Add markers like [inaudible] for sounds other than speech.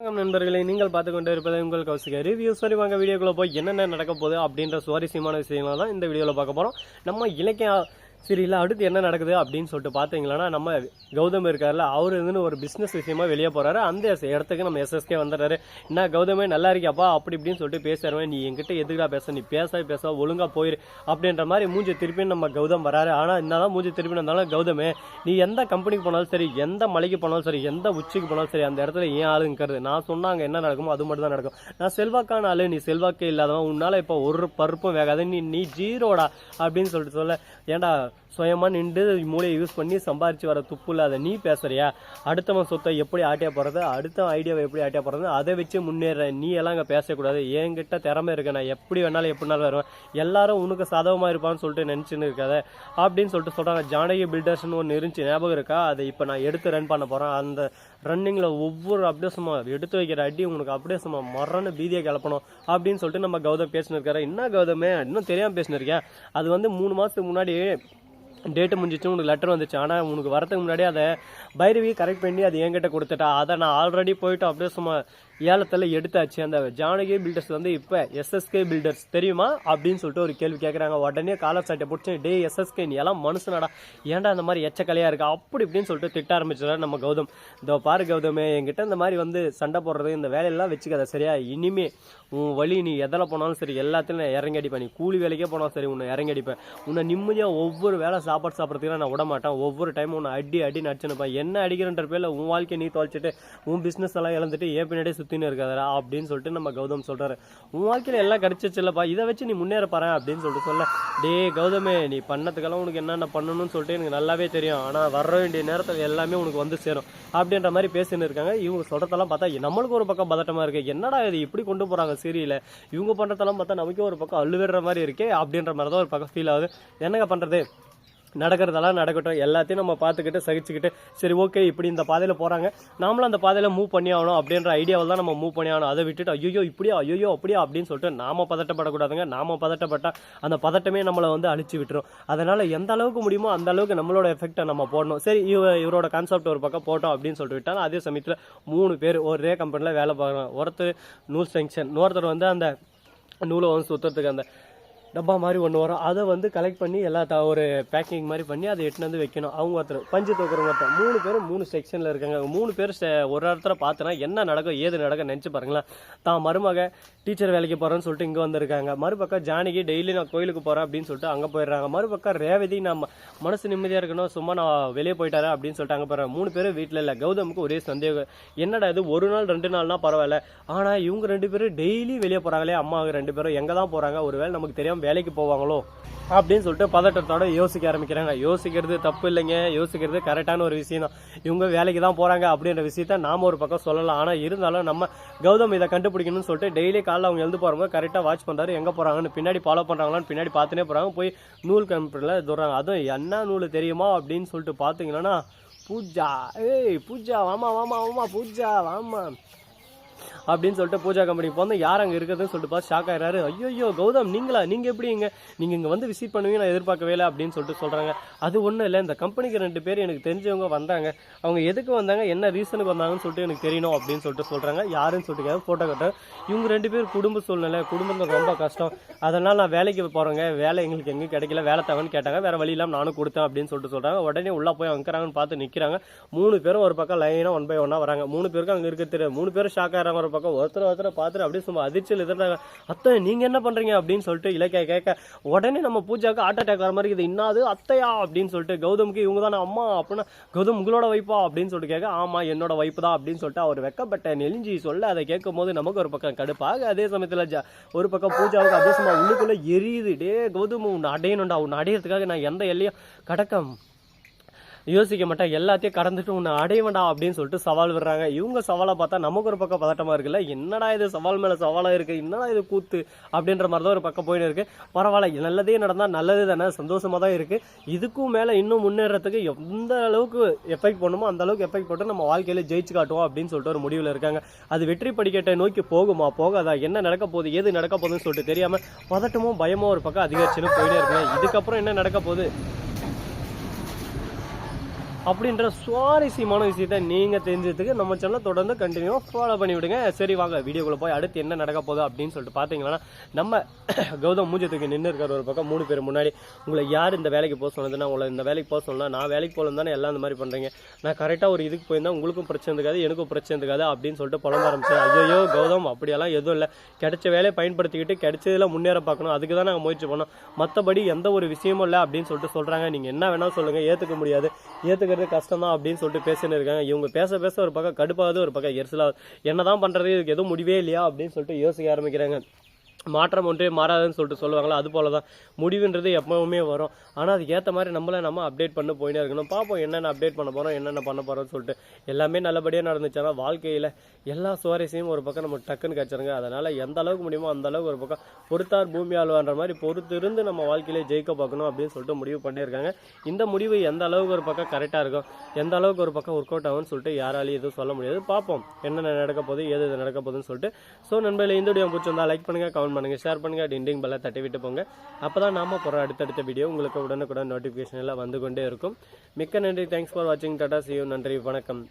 வணக்கம் நண்பர்களே நீங்கள் பார்த்து கொண்டு இருப்பது உங்கள் கௌசிக ரிவ்யூ சரி வாங்க வீடியோக்குள்ள போய் என்னென்ன நடக்க போகுது அப்படின்ற சுவாரஸ்யமான விஷயங்களை தான் இந்த வீடியோவில் பார்க்க போகிறோம் நம்ம இலக்கிய சரி இல்லை அடுத்து என்ன நடக்குது அப்படின்னு சொல்லிட்டு பார்த்தீங்களன்னா நம்ம கௌதம் இருக்கார்ல அவர் இருந்து ஒரு பிஸ்னஸ் விஷயமா வெளியே போகிறாரு அந்த இடத்துக்கு நம்ம எஸ்எஸ்கே வந்துடுறாரு. என்ன கௌதமே நல்லா இருக்கியாப்பா? அப்படி இப்படின்னு சொல்லிட்டு பேசுறவன் நீ என்கிட்ட எதுக்குடா பேச நீ பேச பேச ஒழுங்காக போயிரு அப்படின்ற மாதிரி மூஞ்சி திருப்பி நம்ம கௌதம் வராரு. ஆனால் என்னதான் மூஞ்சி திருப்பி வந்தாலும் கௌதமே நீ எந்த கம்பெனிக்கு போனாலும் சரி எந்த மலைக்கு போனாலும் சரி எந்த உச்சிக்கு போனாலும் சரி அந்த இடத்துல ஏன் ஆளுங்கிறது? நான் சொன்னாங்க என்ன நடக்குமோ அது மட்டும் தான் நடக்கும். நான் செல்வாக்கான ஆளு நீ செல்வாக்கே இல்லாதவன். உன்னால இப்போ ஒரு பருப்பும் வேகாது. நீ நீ ஜீரோடா அப்படின்னு சொல்லிட்டு சொல்ல. ஏன்டா சுயமாக நின்று மூளையை யூஸ் பண்ணி சம்பாரித்து வர துப்பு இல்லாத நீ பேசுகிறியா அடுத்தவன் சொத்தை எப்படி ஆட்டியா போகிறது அடுத்த ஐடியாவை எப்படி ஆட்டியா போகிறது அதை வச்சு முன்னேற நீ எல்லாம் அங்கே பேசக்கூடாது. என்கிட்ட திறமை இருக்கு. நான் எப்படி வேணாலும் எப்படினாலும் வருவேன். எல்லாரும் உனக்கு சாதகமா இருப்பான்னு சொல்லிட்டு நினச்சின்னு இருக்காத. அப்படின்னு சொல்லிட்டு சொல்கிறாங்க ஜானகி பில்டர்ஸ்னு ஒன்று இருந்துச்சு. ஞாபகம் இருக்கா? அதை இப்போ நான் எடுத்து ரன் பண்ண போகிறேன் அந்த ரன்னிங்கில் ஒவ்வொரு அப்படியே சும்மா எடுத்து வைக்கிற அடி உனக்கு அப்படியே சும்மா மரண பீதியை கிளப்பணும் அப்படின்னு சொல்லிட்டு நம்ம கௌதம் பேசினிருக்காரு என்ன கௌதமே? இன்னும் தெரியாமல் பேசினிருக்கேன் அது வந்து மூணு மாதத்துக்கு முன்னாடி டேட்டு முடிஞ்சிச்சு உனக்கு லெட்டர் வந்துச்சு. ஆனால் உனக்கு வரதுக்கு முன்னாடி அதை பைரவி கரெக்ட் பண்ணி அது என்கிட்ட கொடுத்துட்டா. அதை நான் ஆல்ரெடி போயிட்டு அப்படியே சும்மா ஏலத்தில் எடுத்தாச்சு. அந்த ஜானகி பில்டர்ஸ் வந்து இப்போ எஸ்எஸ்கே பில்டர்ஸ் தெரியுமா? அப்படின்னு சொல்லிட்டு ஒரு கேள்வி கேட்குறாங்க உடனே காலர் சட்டை பிடிச்சி டே எஸ்எஸ்கே நீ எல்லாம் மனுஷனடா. ஏன்டா அந்த மாதிரி எச்சக்கலையாக இருக்கா? அப்படி இப்படின்னு சொல்லிட்டு திட்ட ஆரம்பிச்சிடறாரு நம்ம கௌதம். இதோ பாரு கௌதமே என்கிட்ட இந்த மாதிரி வந்து சண்டை போடுறது இந்த வேலையெல்லாம் வச்சுக்காத சரியா? இனிமே உன் வழி நீ எதில் போனாலும் சரி எல்லாத்துலையும் நான் இறங்கி அடிப்பேன். நீ கூலி வேலைக்கே போனாலும் சரி உன்னை இறங்கி அடிப்பேன். உன்னை நிம்மதியாக ஒவ்வொரு வேலை சாப்பாடு சாப்பிட்றதுக்கு நான் விட மாட்டேன். ஒவ்வொரு டைமும் உன்னை அடி அடி நடிச்சுனுப்பேன் என்ன அடிக்கிறன்ற பேரில் உன் வாழ்க்கையை நீ தொலைச்சிட்டு உன் பிஸ்னஸ் எல்லாம் இழந்துட்டு ஏன் பின்னாடியே சுற்றின்னு இருக்காதரா அப்படின்னு சொல்லிட்டு நம்ம கௌதம் சொல்கிறாரு உன் வாழ்க்கையில் எல்லாம் கிடச்சிச்சுல்லப்பா இதை வச்சு நீ முன்னேற பாரு அப்படின்னு சொல்லிட்டு சொல்ல. டே கௌதமே நீ பண்ணதுக்கெல்லாம் உனக்கு என்னென்ன பண்ணணும்னு சொல்லிட்டு எனக்கு நல்லாவே தெரியும். ஆனால் வர வேண்டிய நேரத்தில் எல்லாமே உனக்கு வந்து சேரும் அப்படின்ற மாதிரி பேசின்னு இருக்காங்க. இவங்க சொல்கிறதெல்லாம் பார்த்தா நம்மளுக்கு ஒரு பக்கம் பதட்டமாக இருக்கு. என்னடா இது இப்படி கொண்டு போகிறாங்க சீரியல? இவங்க பண்ணுறதெல்லாம் பார்த்தா நமக்கே ஒரு பக்கம் அள்ளுவிடுற மாதிரி இருக்கே அப்படின்ற மாதிரி தான் ஒரு பக்கம் ஃபீல் ஆகுது. என்னங்க பண்ணுறது நடக்கிறதெல்லாம் நடக்கட்டும் எல்லாத்தையும் நம்ம பார்த்துக்கிட்டு சகிச்சுக்கிட்டு சரி ஓகே இப்படி இந்த பாதையில் போகிறாங்க நாமளும் அந்த பாதையில் மூவ் பண்ணி ஆகணும் அப்படின்ற ஐடியாவில் தான் நம்ம மூவ் பண்ணி ஆகணும். அதை விட்டுட்டு ஐயோ இப்படியா ஐயோ அப்படியா அப்படின்னு சொல்லிட்டு நாம பதட்டப்படக்கூடாதுங்க. நாம பதட்டப்பட்டா அந்த பதட்டமே நம்மளை வந்து அழிச்சு விட்டுரும். அதனால் எந்த அளவுக்கு முடியுமோ அந்த அளவுக்கு நம்மளோட எஃபெக்டை நம்ம போடணும். சரி இவ இவரோட கான்செப்ட் ஒரு பக்கம் போட்டோம் அப்படின்னு சொல்லிட்டு விட்டாலும் அதே சமயத்தில் மூணு பேர் ஒரே கம்பெனியில் வேலை பார்க்குறோம் ஒருத்தர் நூல் செங்ஷன் இன்னொருத்தர் வந்து அந்த நூலை வந்து சுற்றுறதுக்கு அந்த டப்பா மாதிரி ஒன்று வரும். அதை வந்து கலெக்ட் பண்ணி எல்லா ஒரு பேக்கிங் மாதிரி பண்ணி அதை எட்டுன்னு வந்து வைக்கணும். அவங்க ஒருத்தர் பஞ்சு தூக்குறவங்க ஒருத்தர். மூணு பேரும் மூணு செக்ஷனில் இருக்காங்க. மூணு பேர் ஒரு இடத்துல பார்த்தனா என்ன நடக்கும் ஏது நடக்கும் நினச்சி பாருங்களேன். தான் மருமக டீச்சர் வேலைக்கு போகிறேன்னு சொல்லிட்டு இங்கே வந்திருக்காங்க. மறுபக்கம் ஜானகி டெய்லி நான் கோயிலுக்கு போகிறேன் அப்படின்னு சொல்லிட்டு அங்கே போயிடுறாங்க. மறுபக்கம் ரேவதி நம்ம மனசு நிம்மதியாக இருக்கணும் சும்மா நான் வெளியே போயிட்டாரேன் அப்படின்னு சொல்லிட்டு அங்கே போகிறேன் மூணு பேரும் வீட்டில் இல்லை. கௌதமுக்கு ஒரே சந்தேகம். என்னடா இது ஒரு நாள் ரெண்டு நாள்னா பரவாயில்ல. ஆனால் இவங்க ரெண்டு பேரும் டெய்லி வெளியே போகிறாங்களே அம்மா ரெண்டு பேரும் எங்கே தான் போகிறாங்க ஒருவேளை நமக்கு தெரியாமல் வேலைக்கு போவாங்களோ அப்படின்னு சொல்லிட்டு பதட்டத்தோட யோசிக்க ஆரம்பிக்கிறாங்க. யோசிக்கிறது தப்பு இல்லைங்க. யோசிக்கிறது கரெக்டான ஒரு விஷயம் தான் இவங்க வேலைக்கு தான் போகிறாங்க அப்படின்ற விஷயத்த நாம ஒரு பக்கம் சொல்லலாம். ஆனால் இருந்தாலும் நம்ம கௌதம் இதை கண்டுபிடிக்கணும்னு சொல்லிட்டு டெய்லி காலைல அவங்க எழுந்து போகிறவங்க கரெக்டாக வாட்ச் பண்ணுறாரு எங்கே போகிறாங்கன்னு பின்னாடி ஃபாலோ பண்ணுறாங்களான்னு பின்னாடி பார்த்துனே போகிறாங்க போய் நூல் கம்பெனியில் தர்றாங்க அதுவும் என்ன நூல் தெரியுமா அப்படின்னு சொல்லிட்டு பார்த்தீங்கன்னா பூஜா. ஏய் பூஜா வாமா வாமா வாமா பூஜா வாமா. அப்படின்னு சொல்லிட்டு பூஜா கம்பெனி போனோம். யார் அங்கே இருக்குதுன்னு சொல்லிட்டு பார்த்து ஷாக் ஆயிடுறாரு. ஐயோ கௌதம் நீங்களா? நீங்கள் எப்படி இங்கே நீங்கள் இங்கே வந்து விசிட் பண்ணுவீங்க நான் எதிர்பார்க்கவே இல்லை அப்படின்னு சொல்லிட்டு சொல்கிறாங்க அது ஒன்றும் இல்லை. இந்த கம்பெனிக்கு ரெண்டு பேர் எனக்கு தெரிஞ்சவங்க வந்தாங்க. அவங்க எதுக்கு வந்தாங்க? என்ன ரீசனுக்கு வந்தாங்கன்னு சொல்லிட்டு எனக்கு தெரியணும் அப்படின்னு சொல்லிட்டு சொல்கிறாங்க யாருன்னு சொல்லிட்டு ஃபோட்டோ கட்ட இவங்க ரெண்டு பேர் குடும்ப சூழ்நிலை குடும்பத்தில் ரொம்ப கஷ்டம். அதனால் நான் வேலைக்கு போகிறேங்க வேலை எங்களுக்கு எங்கேயும் கிடைக்கல. வேலை தவன்னு கேட்டாங்க. வேறு வழி இல்லாமல் நானும் கொடுத்தேன் அப்படின்னு சொல்லிட்டு சொல்கிறாங்க உடனே உள்ளே போய் அங்கிறாங்கன்னு பார்த்து நிற்கிறாங்க மூணு பேரும் ஒரு பக்கம் லைனாக ஒன் பை ஒன்னாக வராங்க. மூணு பேருக்கும் அங்கே இருக்க தெரியும் மூணு பேரும் ஷாக் ஆகிறாங்க ஒரு பக்கம் ஒருத்தர் ஒருத்தர் பார்த்துட்டு அப்படியே சும்மா அதிர்ச்சியில் இருந்தாங்க அத்தை நீங்கள் என்ன பண்ணுறீங்க அப்படின்னு சொல்லிட்டு இலக்கிய கேட்க உடனே நம்ம பூஜாவுக்கு ஹார்ட் அட்டாக் வர மாதிரி இது இன்னாது அத்தையா? அப்படின்னு சொல்லிட்டு கௌதமுக்கு இவங்க தானே அம்மா? அப்படின்னா கௌதம் உங்களோட வைப்பா அப்படின்னு சொல்லிட்டு கேட்க ஆமாம் என்னோட வைப்பு தான். அப்படின்னு சொல்லிட்டு அவர் வெக்கப்பட்ட நெலிஞ்சி சொல்ல அதை கேட்கும் போது நமக்கு ஒரு பக்கம் கடுப்பாக. அதே சமயத்தில் ஜ ஒரு பக்கம் பூஜாவுக்கு அதே சமயம் உள்ளுக்குள்ளே எரியுது. டே கௌதம் உன்னை அடையணும்டா. உன்னை அடையிறதுக்காக நான் எந்த எல்லையும் கடக்க யோசிக்க மாட்டேன். எல்லாத்தையும் கடந்துட்டு உன்னை அடைய வேண்டாம் அப்படின்னு சொல்லிட்டு சவால் விடுறாங்க. இவங்க சவாலை பார்த்தா நமக்கு ஒரு பக்கம் பதட்டமா இருக்குல்ல. என்னடா இது சவால் மேல சவாலா இருக்கு? என்னடா இது கூத்து? அப்படின்ற மாதிரி தான் ஒரு பக்கம் போயின்னு இருக்கு. பரவாயில்ல நல்லதே நடந்தா நல்லது தானே? சந்தோஷமா தான் இருக்கு. இதுக்கும் மேல இன்னும் முன்னேறதுக்கு எந்த அளவுக்கு எஃபெக்ட் பண்ணுமோ அந்த அளவுக்கு எஃபெக்ட் போட்டு நம்ம வாழ்க்கையில ஜெயிச்சு காட்டுவோம் அப்படின்னு சொல்லிட்டு ஒரு முடிவில் இருக்காங்க. அது வெற்றி படிக்கட்டை நோக்கி போகுமா போகாதா? என்ன நடக்க போகுது? ஏது நடக்க போகுதுன்னு சொல்லிட்டு தெரியாம பதட்டமும் பயமும் ஒரு பக்கம் அதிகரிச்சுன்னு போயிட்டே இருக்குங்க இதுக்கப்புறம் என்ன நடக்க போகுது? அப்படின்ற சுவாரஸ்யமான விஷயத்த நீங்கள் தெரிஞ்சதுக்கு நம்ம சேனலை தொடர்ந்து கண்டினியூவாக ஃபாலோ பண்ணி விடுங்க சரி வாங்க வீடியோக்குள்ளே போய் அடுத்து என்ன நடக்க போகுது அப்படின்னு சொல்லிட்டு பார்த்தீங்கன்னா நம்ம [coughs] கௌதம் மூஞ்சத்துக்கு நின்று இருக்கிற ஒரு பக்கம். மூணு பேர் முன்னாடி உங்களை யார் இந்த வேலைக்கு போக சொன்னதுன்னா உங்களை இந்த வேலைக்கு போக சொல்லலாம் நான் வேலைக்கு போகலாம் தானே எல்லாம் இந்த மாதிரி பண்ணுறீங்க நான் கரெக்டாக ஒரு இதுக்கு போயிருந்தா உங்களுக்கும் பிரச்சனை இருக்காது எனக்கும் பிரச்சனை இருக்காது அப்படின்னு சொல்லிட்டு புலம்ப ஆரம்பிச்சேன் ஐயோ கௌதம் அப்படியெல்லாம் எதுவும் இல்லை. கிடைச்ச வேலையை பயன்படுத்திக்கிட்டு கிடைச்சதில் முன்னேற பார்க்கணும். அதுக்கு தான் நாங்கள் முயற்சி பண்ணோம். மற்றபடி எந்த ஒரு விஷயமும் இல்லை அப்படின்னு சொல்லிட்டு சொல்கிறாங்க நீங்கள் என்ன வேணால் சொல்லுங்கள் ஏற்றுக்க முடியாது. ஏற்றுக்க ஏற்றுக்கிறது கஷ்டம் தான் அப்படின்னு சொல்லிட்டு பேசின்னு இருக்காங்க. இவங்க பேச பேச ஒரு பக்கம் கடுப்பாகுது ஒரு பக்கம் எரிசலாகுது என்ன தான் பண்ணுறது இதுக்கு எதுவும் முடிவே இல்லையா? அப்படின்னு சொல்லிட்டு யோசிக்க ஆரம்பிக்கிறாங்க. மாற்றம் ஒன்றே மாறாதுன்னு சொல்லிட்டு சொல்லுவாங்களா அது போல தான் முடிவுன்றது எப்பவுமே வரும். ஆனால் அதுக்கு ஏற்ற மாதிரி நம்மளை நம்ம அப்டேட் பண்ண போயினே இருக்கணும். பார்ப்போம் என்னென்ன அப்டேட் பண்ண போகிறோம் என்னென்ன பண்ண போகிறோம்னு சொல்லிட்டு. எல்லாமே நல்லபடியாக நடந்துச்சுன்னா வாழ்க்கையில் எல்லா சுவாரஸ்யமும் ஒரு பக்கம் நம்ம டக்குன்னு கிடச்சிருங்க. அதனால் எந்த அளவுக்கு முடியுமோ அந்த அளவுக்கு ஒரு பக்கம் பொறுத்தார் பூமி ஆழ்வான்ற மாதிரி பொறுத்து இருந்து நம்ம வாழ்க்கையிலே ஜெயிக்க பார்க்கணும் அப்படின்னு சொல்லிட்டு முடிவு பண்ணியிருக்காங்க. இந்த முடிவு எந்த அளவுக்கு ஒரு பக்கம் கரெக்டாக இருக்கும் எந்த அளவுக்கு ஒரு பக்கம் ஒர்க் அவுட் ஆகும்னு சொல்லிட்டு யாராலையும் எதுவும் சொல்ல முடியாது. பார்ப்போம் என்னென்ன நடக்க போகுது ஏது எது நடக்க போகுதுன்னு சொல்லிட்டு. ஸோ நண்பர்களே இந்த வீடியோ பிடிச்சிருந்தா லைக் பண்ணுங்கள் கமெண்ட் பண்ணுங்கள் ஷேர் பண்ணுங்கள் டிண்டிங் பெல்லை தட்டி விட்டு போங்க. அப்போ தான் நாம போகிற அடுத்தடுத்த வீடியோ உங்களுக்கு உடனுக்குடன் நோட்டிஃபிகேஷன் எல்லாம் வந்து கொண்டே இருக்கும். மிக்க நன்றி. தேங்க்ஸ் ஃபார் வாட்சிங் டாடா சியூ நன்றி. வணக்கம்.